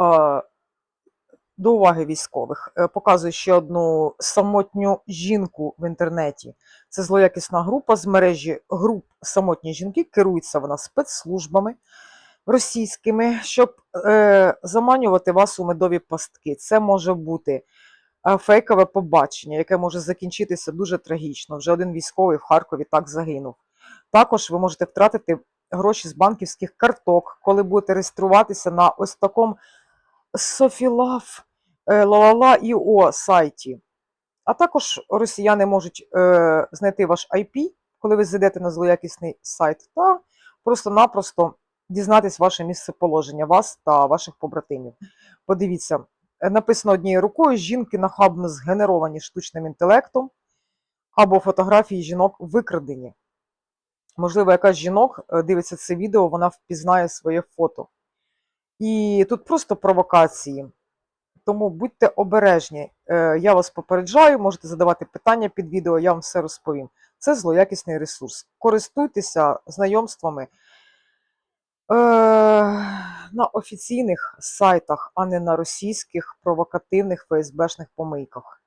е, до уваги військових. Е, Показую ще одну самотню жінку в інтернеті. Це злоякісна група з мережі груп самотні жінки. Керується вона спецслужбами російськими, щоб е, заманювати вас у медові пастки. Це може бути е, фейкове побачення, яке може закінчитися дуже трагічно. Вже один військовий в Харкові так загинув. Також ви можете втратити гроші з банківських карток, коли будете реєструватися на ось такому Софілав Лалала ІО сайті. А також росіяни можуть е, знайти ваш IP, коли ви зайдете на злоякісний сайт, та просто-напросто дізнатись ваше місце положення, вас та ваших побратимів. Подивіться, е, написано однією рукою: жінки нахабно згенеровані штучним інтелектом, або фотографії жінок викрадені. Можливо, якась жінок е, дивиться це відео, вона впізнає своє фото. І тут просто провокації. Тому будьте обережні. Е, Я вас попереджаю, можете задавати питання під відео, я вам все розповім. Це злоякісний ресурс. Користуйтеся знайомствами е, на офіційних сайтах, а не на російських провокативних ФСБшних помийках.